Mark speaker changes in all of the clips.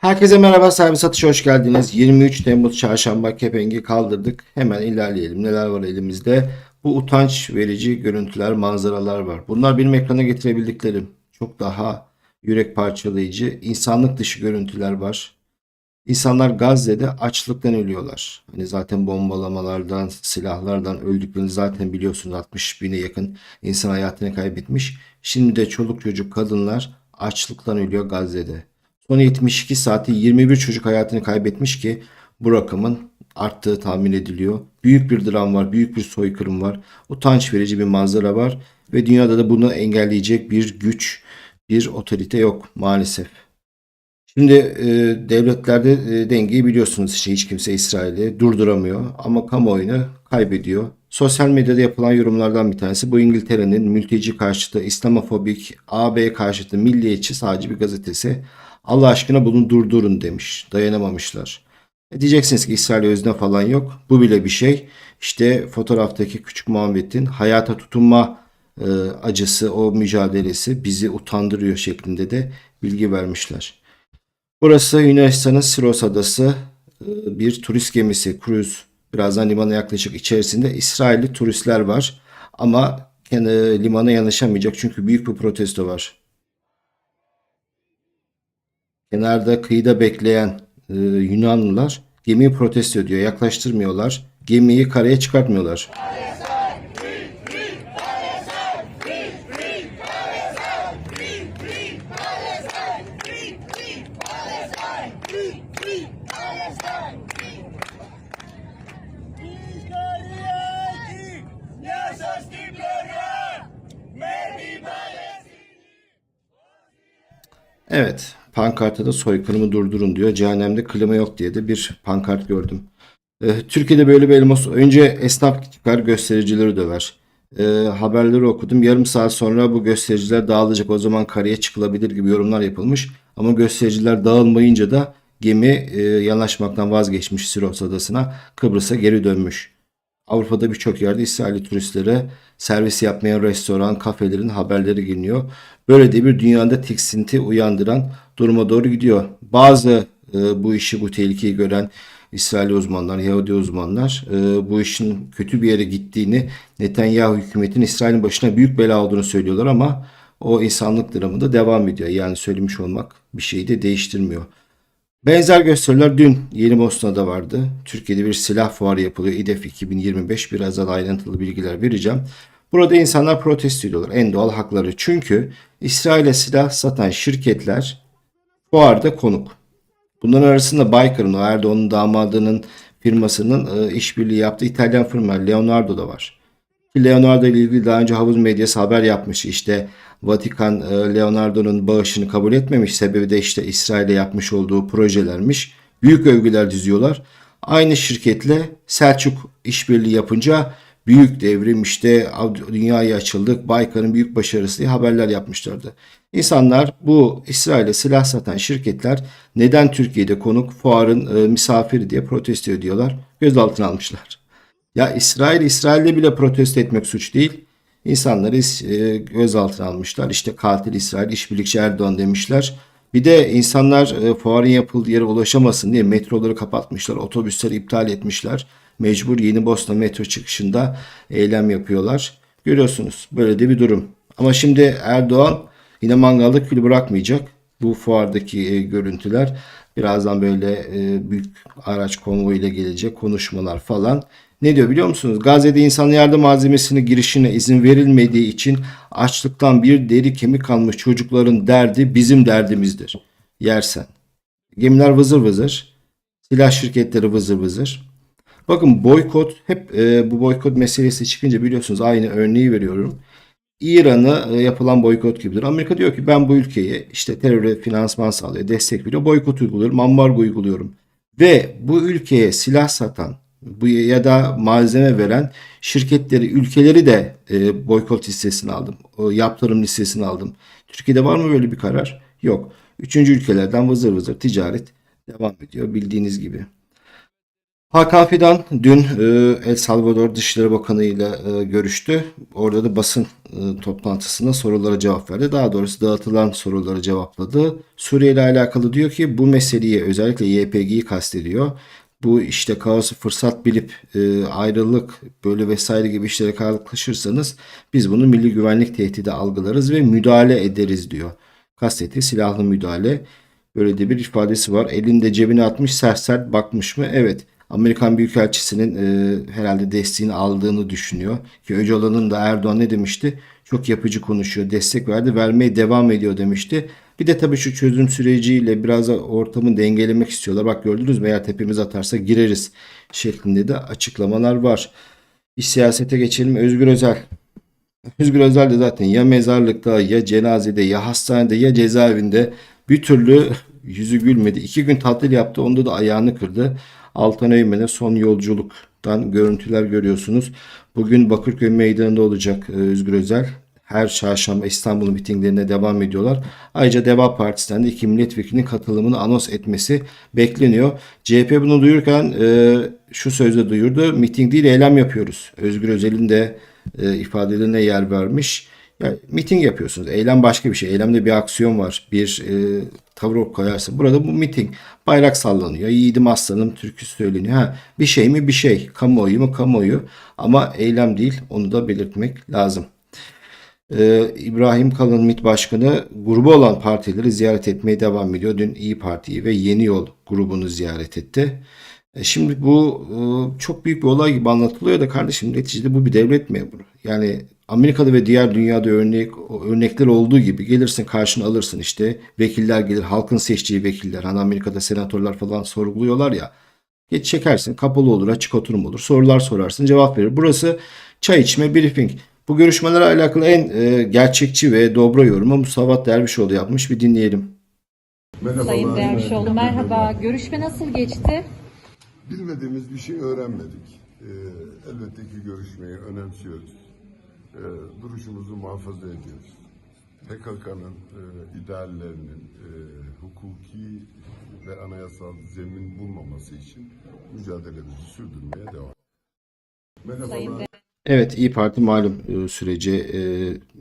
Speaker 1: Herkese merhaba, servis satışa hoş geldiniz. 23 Temmuz Çarşamba kepengi kaldırdık. Hemen ilerleyelim. Neler var elimizde? Bu utanç verici görüntüler, manzaralar var. Bunlar benim ekrana getirebildiklerim. Çok daha yürek parçalayıcı, insanlık dışı görüntüler var. İnsanlar Gazze'de açlıktan ölüyorlar. Hani zaten bombalamalardan, silahlardan öldüklerini zaten biliyorsunuz. 60 bine yakın insan hayatını kaybetmiş. Şimdi de çoluk çocuk kadınlar açlıktan ölüyor Gazze'de. Son 72 saati 21 çocuk hayatını kaybetmiş ki bu rakamın arttığı tahmin ediliyor. Büyük bir dram var, büyük bir soykırım var. Utanç verici bir manzara var ve dünyada da bunu engelleyecek bir güç, bir otorite yok maalesef. Şimdi e, devletlerde e, dengeyi biliyorsunuz işte hiç kimse İsrail'i durduramıyor ama kamuoyunu kaybediyor. Sosyal medyada yapılan yorumlardan bir tanesi bu İngiltere'nin mülteci karşıtı, İslamofobik, AB karşıtı, milliyetçi sadece bir gazetesi. Allah aşkına bunu durdurun demiş. Dayanamamışlar. E diyeceksiniz ki İsrail özne falan yok. Bu bile bir şey. İşte fotoğraftaki küçük Muhammed'in hayata tutunma e, acısı, o mücadelesi bizi utandırıyor şeklinde de bilgi vermişler. Burası Yunanistan'ın Siros adası e, bir turist gemisi, kruz. Birazdan limana yaklaşık içerisinde İsrailli turistler var. Ama limana yanaşamayacak çünkü büyük bir protesto var. Kenarda kıyıda bekleyen e, Yunanlılar gemiyi protesto ediyor. Yaklaştırmıyorlar. Gemiyi karaya çıkartmıyorlar.
Speaker 2: Iscarioti,
Speaker 1: Evet, pankartta da soykırımı durdurun diyor. Cehennemde klima yok diye de bir pankart gördüm. Ee, Türkiye'de böyle bir elmas. Önce esnaf çıkar göstericileri döver. Ee, haberleri okudum. Yarım saat sonra bu göstericiler dağılacak. O zaman karaya çıkılabilir gibi yorumlar yapılmış. Ama göstericiler dağılmayınca da gemi e, yanaşmaktan vazgeçmiş Siros adasına. Kıbrıs'a geri dönmüş. Avrupa'da birçok yerde İsrailli turistlere servis yapmayan restoran, kafelerin haberleri geliniyor. Böyle de bir dünyada tiksinti uyandıran duruma doğru gidiyor. Bazı e, bu işi, bu tehlikeyi gören İsrail uzmanlar, Yahudi uzmanlar e, bu işin kötü bir yere gittiğini, Netanyahu hükümetin İsrail'in başına büyük bela olduğunu söylüyorlar ama o insanlık dramı da devam ediyor. Yani söylemiş olmak bir şeyi de değiştirmiyor. Benzer gösteriler dün Yeni Bosna'da vardı. Türkiye'de bir silah fuarı yapılıyor. İDEF 2025 biraz daha ayrıntılı bilgiler vereceğim. Burada insanlar protesto ediyorlar. En doğal hakları. Çünkü İsrail'e silah satan şirketler fuarda konuk. Bunların arasında Baykar'ın, Erdoğan'ın damadının firmasının e, işbirliği yaptığı İtalyan firma Leonardo da var. Leonardo ile ilgili daha önce havuz medyası haber yapmış. İşte Vatikan e, Leonardo'nun bağışını kabul etmemiş. Sebebi de işte İsrail'e yapmış olduğu projelermiş. Büyük övgüler diziyorlar. Aynı şirketle Selçuk işbirliği yapınca büyük devrim işte dünyaya açıldık. Baykar'ın büyük başarısı diye haberler yapmışlardı. İnsanlar bu İsrail'e silah satan şirketler neden Türkiye'de konuk fuarın e, misafiri diye protesto ediyorlar. Gözaltına almışlar. Ya İsrail, İsrail'de bile protesto etmek suç değil. İnsanları e, gözaltına almışlar. İşte katil İsrail, işbirlikçi Erdoğan demişler. Bir de insanlar e, fuarın yapıldığı yere ulaşamasın diye metroları kapatmışlar. Otobüsleri iptal etmişler. Mecbur Yeni Bosna metro çıkışında eylem yapıyorlar. Görüyorsunuz böyle de bir durum. Ama şimdi Erdoğan yine mangalda kül bırakmayacak. Bu fuardaki e, görüntüler birazdan böyle e, büyük araç konvoyuyla gelecek konuşmalar falan. Ne diyor biliyor musunuz? Gazze'de insan yardım malzemesinin girişine izin verilmediği için açlıktan bir deri kemik kalmış çocukların derdi bizim derdimizdir. Yersen. Gemiler vızır vızır. Silah şirketleri vızır vızır. Bakın boykot hep e, bu boykot meselesi çıkınca biliyorsunuz aynı örneği veriyorum. İran'a e, yapılan boykot gibidir. Amerika diyor ki ben bu ülkeye işte teröre finansman sağlıyor, destek veriyor. Boykot uyguluyorum, ambargo uyguluyorum. Ve bu ülkeye silah satan bu ya da malzeme veren şirketleri, ülkeleri de e, boykot listesine aldım. O yaptırım listesine aldım. Türkiye'de var mı böyle bir karar? Yok. Üçüncü ülkelerden vızır vızır ticaret devam ediyor bildiğiniz gibi. Hakan Fidan dün e, El Salvador Dışişleri Bakanı ile e, görüştü. Orada da basın e, toplantısında sorulara cevap verdi. Daha doğrusu dağıtılan soruları cevapladı. Suriye ile alakalı diyor ki bu meseleyi özellikle YPG'yi kastediyor. Bu işte kaosu fırsat bilip e, ayrılık böyle vesaire gibi işlere kalkışırsanız biz bunu milli güvenlik tehdidi algılarız ve müdahale ederiz diyor. Kastettiği silahlı müdahale. Böyle de bir ifadesi var. Elinde cebine atmış sert bakmış mı? Evet. Amerikan Büyükelçisi'nin e, herhalde desteğini aldığını düşünüyor. Ki Öcalan'ın da Erdoğan ne demişti? Çok yapıcı konuşuyor, destek verdi, vermeye devam ediyor demişti. Bir de tabii şu çözüm süreciyle biraz da ortamı dengelemek istiyorlar. Bak gördünüz mü eğer tepemiz atarsa gireriz şeklinde de açıklamalar var. İş siyasete geçelim. Özgür Özel. Özgür Özel de zaten ya mezarlıkta ya cenazede ya hastanede ya cezaevinde bir türlü yüzü gülmedi. İki gün tatil yaptı onda da ayağını kırdı. Altan Öğmen'e son yolculuktan görüntüler görüyorsunuz. Bugün Bakırköy Meydanı'nda olacak e, Özgür Özel. Her çarşamba İstanbul mitinglerine devam ediyorlar. Ayrıca Deva Partisi'nden de iki milletvekilinin katılımını anons etmesi bekleniyor. CHP bunu duyururken e, şu sözle duyurdu. Miting değil eylem yapıyoruz. Özgür Özel'in de e, ifadelerine yer vermiş. Yani miting yapıyorsunuz. Eylem başka bir şey. Eylemde bir aksiyon var. Bir e, tavır koyarsın. Burada bu miting. Bayrak sallanıyor. Yiğidim aslanım türkü söyleniyor. Ha, bir şey mi bir şey. Kamuoyu mu kamuoyu. Ama eylem değil. Onu da belirtmek lazım. Ee, İbrahim Kalın MİT Başkanı grubu olan partileri ziyaret etmeye devam ediyor. Dün İyi Parti'yi ve Yeni Yol grubunu ziyaret etti. E, Şimdi bu e, çok büyük bir olay gibi anlatılıyor da kardeşim neticede bu bir devlet memuru. Yani Amerika'da ve diğer dünyada örnek örnekler olduğu gibi gelirsin karşına alırsın işte vekiller gelir halkın seçtiği vekiller hani Amerika'da senatörler falan sorguluyorlar ya geç çekersin kapalı olur açık oturum olur sorular sorarsın cevap verir. Burası çay içme briefing. Bu görüşmelerle alakalı en e, gerçekçi ve dobra yorumu Mustafa Dervişoğlu yapmış bir dinleyelim.
Speaker 3: Merhabalar.
Speaker 4: Sayın Dervişoğlu merhaba. Görüşme nasıl geçti?
Speaker 3: Bilmediğimiz bir şey öğrenmedik. Ee, elbette ki görüşmeyi önemsiyoruz. Ee, duruşumuzu muhafaza ediyoruz. PKK'nın e, ideallerinin e, hukuki ve anayasal zemin bulmaması için mücadelemizi sürdürmeye devam
Speaker 4: Sayın
Speaker 3: Merhabalar.
Speaker 1: Evet İyi Parti malum e, sürece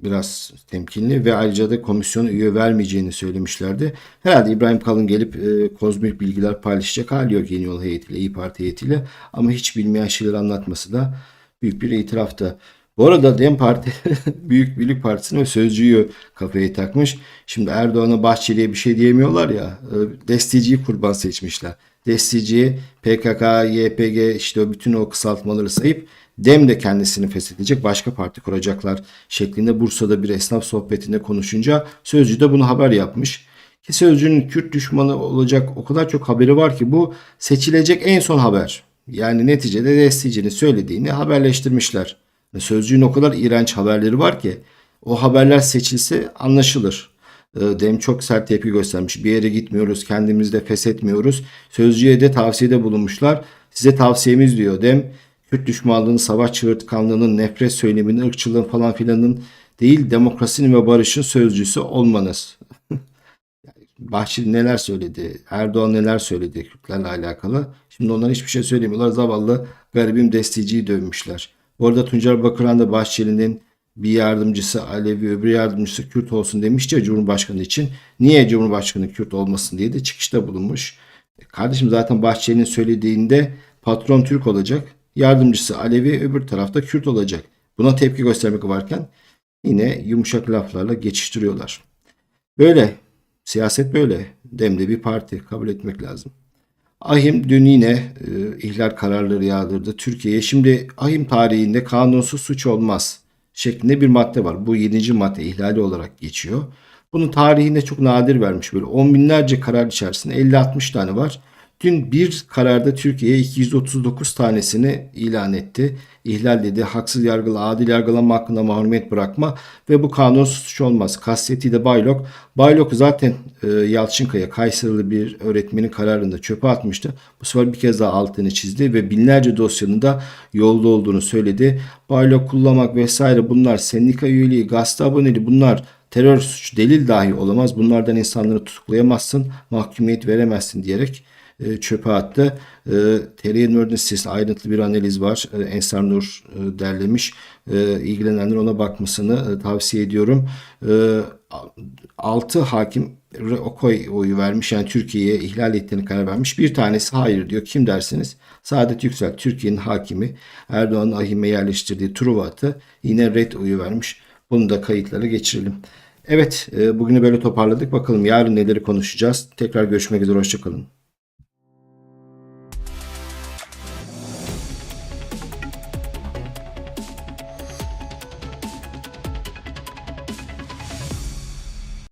Speaker 1: biraz temkinli ve ayrıca da komisyona üye vermeyeceğini söylemişlerdi. Herhalde İbrahim Kalın gelip e, kozmik bilgiler paylaşacak hali yok Yeni Yol heyetiyle, İyi Parti heyetiyle. Ama hiç bilmeyen şeyler anlatması da büyük bir itiraftı. Bu arada DEM Parti Büyük Birlik Partisi'ne Sözcü'yü kafaya takmış. Şimdi Erdoğan'a Bahçeli'ye bir şey diyemiyorlar ya. e, Desteciyi kurban seçmişler. Desteciyi PKK, YPG işte o bütün o kısaltmaları sayıp DEM de kendisini feshedecek başka parti kuracaklar şeklinde Bursa'da bir esnaf sohbetinde konuşunca Sözcü de bunu haber yapmış. Ki Sözcü'nün Kürt düşmanı olacak o kadar çok haberi var ki bu seçilecek en son haber. Yani neticede destecinin söylediğini haberleştirmişler. Sözcüğün o kadar iğrenç haberleri var ki o haberler seçilse anlaşılır. Ee, Dem çok sert tepki göstermiş. Bir yere gitmiyoruz, kendimizi de feshetmiyoruz. Sözcüye de tavsiyede bulunmuşlar. Size tavsiyemiz diyor Dem. Kürt düşmanlığının, savaş çığırtkanlığının, nefret söyleminin, ırkçılığın falan filanın değil demokrasinin ve barışın sözcüsü olmanız. Bahçeli neler söyledi, Erdoğan neler söyledi Kürtlerle alakalı. Şimdi onlar hiçbir şey söylemiyorlar. Zavallı garibim desteciyi dövmüşler. Bu arada Tuncer Bakıran da Bahçeli'nin bir yardımcısı Alevi öbür yardımcısı Kürt olsun demişti ya Cumhurbaşkanı için. Niye Cumhurbaşkanı Kürt olmasın diye de çıkışta bulunmuş. E, Kardeşim zaten Bahçeli'nin söylediğinde patron Türk olacak. Yardımcısı Alevi öbür tarafta Kürt olacak. Buna tepki göstermek varken yine yumuşak laflarla geçiştiriyorlar. Böyle. Siyaset böyle. Demde bir parti. Kabul etmek lazım. Ahim dün yine e, ihlal kararları yağdırdı Türkiye'ye. Şimdi Ahim tarihinde kanunsuz suç olmaz şeklinde bir madde var. Bu 7. madde ihlali olarak geçiyor. Bunun tarihinde çok nadir vermiş böyle on binlerce karar içerisinde 50-60 tane var. Dün bir kararda Türkiye 239 tanesini ilan etti. İhlal dedi, haksız yargıla, adil yargılama hakkında mahrumiyet bırakma ve bu kanunsuz suç olmaz. Kasteti de Baylok. Baylok zaten e, Yalçınkaya, Kayserili bir öğretmenin kararında çöpe atmıştı. Bu sefer bir kez daha altını çizdi ve binlerce dosyanın da yolda olduğunu söyledi. Baylok kullanmak vesaire bunlar sendika üyeliği, gazete aboneliği bunlar terör suçu delil dahi olamaz. Bunlardan insanları tutuklayamazsın, mahkumiyet veremezsin diyerek e, çöpe attı. E, TR Nord'un sitesinde ayrıntılı bir analiz var. E, Ensar Nur e, derlemiş. E, ilgilenenler ona bakmasını e, tavsiye ediyorum. E, 6 hakim Okoy oyu vermiş. Yani Türkiye'ye ihlal ettiğini karar vermiş. Bir tanesi hayır diyor. Kim dersiniz? Saadet Yüksel Türkiye'nin hakimi Erdoğan'ın ahime yerleştirdiği Truva atı yine red oyu vermiş. Bunu da kayıtlara geçirelim. Evet, e, bugünü böyle toparladık. Bakalım yarın neleri konuşacağız. Tekrar görüşmek üzere. Hoşçakalın.